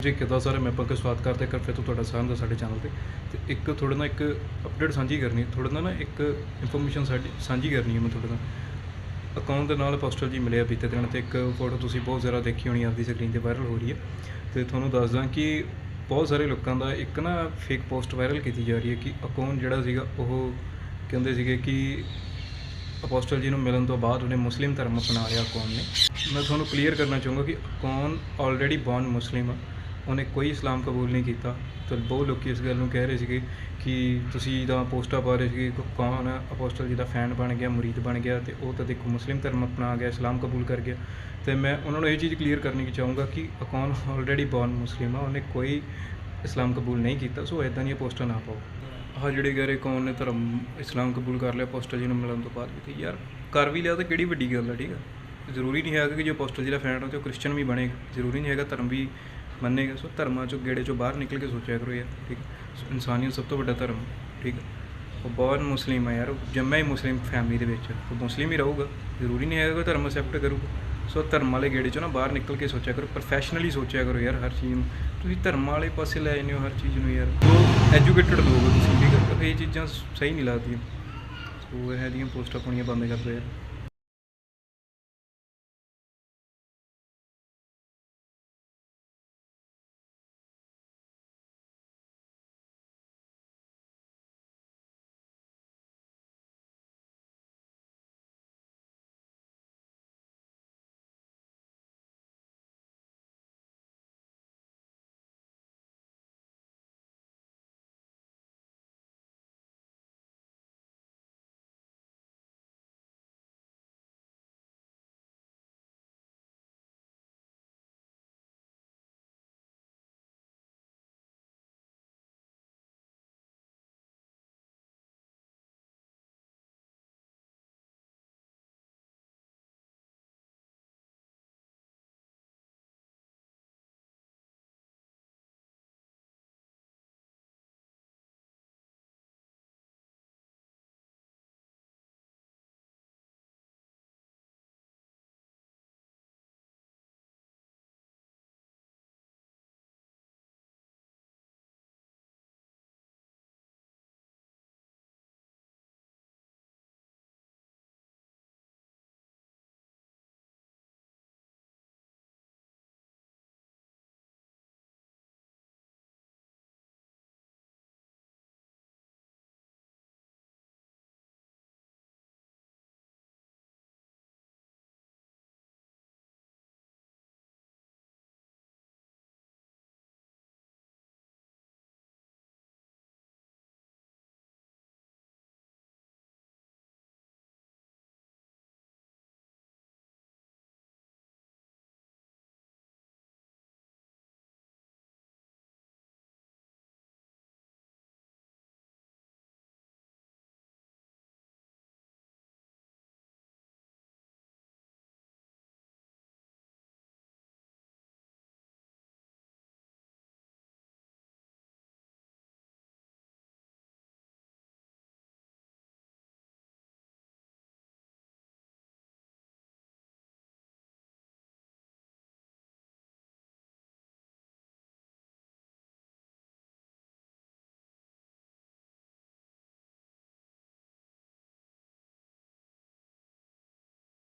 ਜੀ, ਕਿੱਦਾਂ ਸਾਰੇ ਮੈਂ ਪੰਕਜ ਸਵਾਗਤ ਕਰਦਾ ਕਰ ਫਿਰ ਤੋਂ ਤੁਹਾਡਾ ਸਾਰਿਆਂ ਦਾ ਸਾਡੇ ਚੈਨਲ ਤੇ। ਤੇ ਇੱਕ ਤੁਹਾਡੇ ਨਾਲ ਇੱਕ ਅਪਡੇਟ ਸਾਂਝੀ ਕਰਨੀ ਥੋੜਾ ਨਾ ਨਾ ਇੱਕ ਇਨਫੋਰਮੇਸ਼ਨ ਸਾਡੀ ਸਾਂਝੀ ਕਰਨੀ ਹੈ ਮੈਂ ਤੁਹਾਡੇ ਨਾਲ। ਅਕਾਊਂਟ ਦੇ ਨਾਲ ਪੋਸਟਲ ਜੀ ਮਿਲਿਆ ਬੀਤੇ ਦਿਨ ਤੇ, ਇੱਕ ਫੋਟੋ ਤੁਸੀਂ ਬਹੁਤ ਜ਼ਿਆਦਾ ਦੇਖੀ ਹੋਣੀ ਆਪਦੀ ਸਕਰੀਨ ਤੇ ਵਾਇਰਲ ਹੋ ਰਹੀ ਹੈ। ਤੇ ਤੁਹਾਨੂੰ ਦੱਸਦਾ ਕਿ ਬਹੁਤ ਸਾਰੇ ਲੋਕਾਂ ਦਾ ਇੱਕ ਨਾ ਫੇਕ ਪੋਸਟ ਵਾਇਰਲ ਕੀਤੀ ਜਾ ਰਹੀ ਹੈ ਕਿ ਅਕਾਊਂਟ ਜਿਹੜਾ ਸੀਗਾ ਉਹ ਕਹਿੰਦੇ ਸੀਗੇ ਕਿ ਅਪੋਸਟਲ ਜੀ ਨੂੰ ਮਿਲਣ ਤੋਂ ਬਾਅਦ ਉਹਨੇ ਮੁਸਲਿਮ ਧਰਮ ਅਪਣਾ ਲਿਆ ਕੌਮ ਨੇ। ਮੈਂ ਤੁਹਾਨੂੰ ਕਲੀਅਰ ਕਰਨਾ ਚਾਹੂੰਗਾ ਕਿ ਕੌਣ ਆਲਰੇਡੀ ਬੌਰਨ ਮੁਸਲਿਮ ਆ। ਉਹਨੇ ਕੋਈ ਇਸਲਾਮ ਕਬੂਲ ਨਹੀਂ ਕੀਤਾ। ਤੇ ਬਹੁਤ ਲੋਕੀ ਇਸ ਗੱਲ ਨੂੰ ਕਹਿ ਰਹੇ ਸੀਗੇ ਕਿ ਤੁਸੀਂ ਤਾਂ ਪੋਸਟਾਂ ਪਾ ਰਹੇ ਸੀਗੇ ਕੌਣ ਅਪੋਸਟਲ ਜੀ ਦਾ ਫੈਨ ਬਣ ਗਿਆ, ਮੁਰੀਦ ਬਣ ਗਿਆ ਤੇ ਉਹ ਤਾਂ ਦੇਖੋ ਮੁਸਲਿਮ ਧਰਮ ਅਪਣਾ ਗਿਆ, ਇਸਲਾਮ ਕਬੂਲ ਕਰ ਗਿਆ। ਤੇ ਮੈਂ ਉਹਨਾਂ ਨੂੰ ਇਹ ਚੀਜ਼ ਕਲੀਅਰ ਕਰਨੀ ਚਾਹੂੰਗਾ ਕਿ ਕੌਣ ਆਲਰੇਡੀ ਬੌਰਨ ਮੁਸਲਿਮ ਆ? ਉਹਨੇ ਕੋਈ ਇਸਲਾਮ ਕਬੂਲ ਨਹੀਂ ਕੀਤਾ, ਸੋ ਇਦਾਂ ਦੀਆਂ ਪੋਸਟਾਂ ਨਾ ਪਾਓ। ਆਹ ਜਿਹੜੇ ਗਰੇ ਕੌਣ ਨੇ ਧਰਮ ਇਸਲਾਮ ਕਬੂਲ ਕਰ ਲਿਆ, ਅਪੋਸਟਲ ਜੀ ਨੂੰ ਮਿਲਣ ਤੋਂ ਬਾਅਦ ਕਿਤੇ ਯਾਰ ਕਰ ਵੀ ਲਿਆ ਤਾਂ ਕਿਹੜੀ ਵੱਡੀ ਗੱਲ ਹੈ ਠੀਕ ਆ? ਜ਼ਰੂਰੀ ਨਹੀਂ ਹੈਗਾ ਕਿ ਜੋ ਅਪੋਸਟਲ ਜੀ ਦਾ ਫੈਨ ਹੋ ਤੇ ਉਹ ਕ੍ਰਿਸਚੀਅਨ ਵੀ ਬਣੇ, ਜ਼ਰੂਰੀ ਨਹੀਂ ਹੈਗਾ ਧਰਮ ਵੀ ਮੰਨੇਗਾ ਸੋ ਧਰਮਾਂ ਚੋਂ ਗੇੜੇ ਚੋਂ ਬਾਹਰ ਨਿਕਲ ਕੇ ਸੋਚਿਆ ਕਰੋ ਯਾਰ, ਠੀਕ। ਇਨਸਾਨੀਅਤ ਸਭ ਤੋਂ ਵੱਡਾ ਧਰਮ, ਠੀਕ। ਉਹ ਬਹੁਤ ਮੁਸਲਿਮ ਆ ਯਾਰ, ਉਹ ਜੰਮਿਆ ਹੀ ਮੁਸਲਿਮ ਫੈਮਿਲੀ ਦੇ ਵਿੱਚ। ਉਹ ਮੁਸਲਿਮ ਹੀ ਰਹੂਗਾ, ਜ਼ਰੂਰੀ ਨਹੀਂ ਹੈਗਾ ਕਿ ਧਰਮ ਅਸੈਪਟ ਕਰੂਗਾ। ਸੋ ਧਰਮ ਵਾਲੇ ਗੇੜੇ ਚੋਂ ਨਾ ਬਾਹਰ ਨਿਕਲ ਕੇ ਸੋਚਿਆ ਕਰੋ ਪ੍ਰੋਫੈਸ਼ਨਲੀ ਸੋਚਿਆ ਕਰੋ ਯਾਰ ਹਰ ਚੀਜ਼ ਨੂੰ। ਤੁਸੀਂ ਧਰਮ ਵਾਲੇ ਪਾਸੇ ਲੈ ਜਾਂਦੇ ਹੋ ਹਰ ਚੀਜ਼ ਨੂੰ ਯਾਰ। ਉਹ ਐਜੂਕੇਟਡ ਲੋਕ ਤੁਸੀਂ, ਠੀਕ ਹੈ ਇਹ ਚੀਜ਼ਾਂ ਸਹੀ ਨਹੀਂ ਲੱਗਦੀਆਂ। ਸੋ ਇਹ ਦੀਆਂ ਪੋਸਟਾਂ ਪਾਉਣੀਆਂ ਬੰਦ ਕਰ ਦਿਓ ਯਾਰ।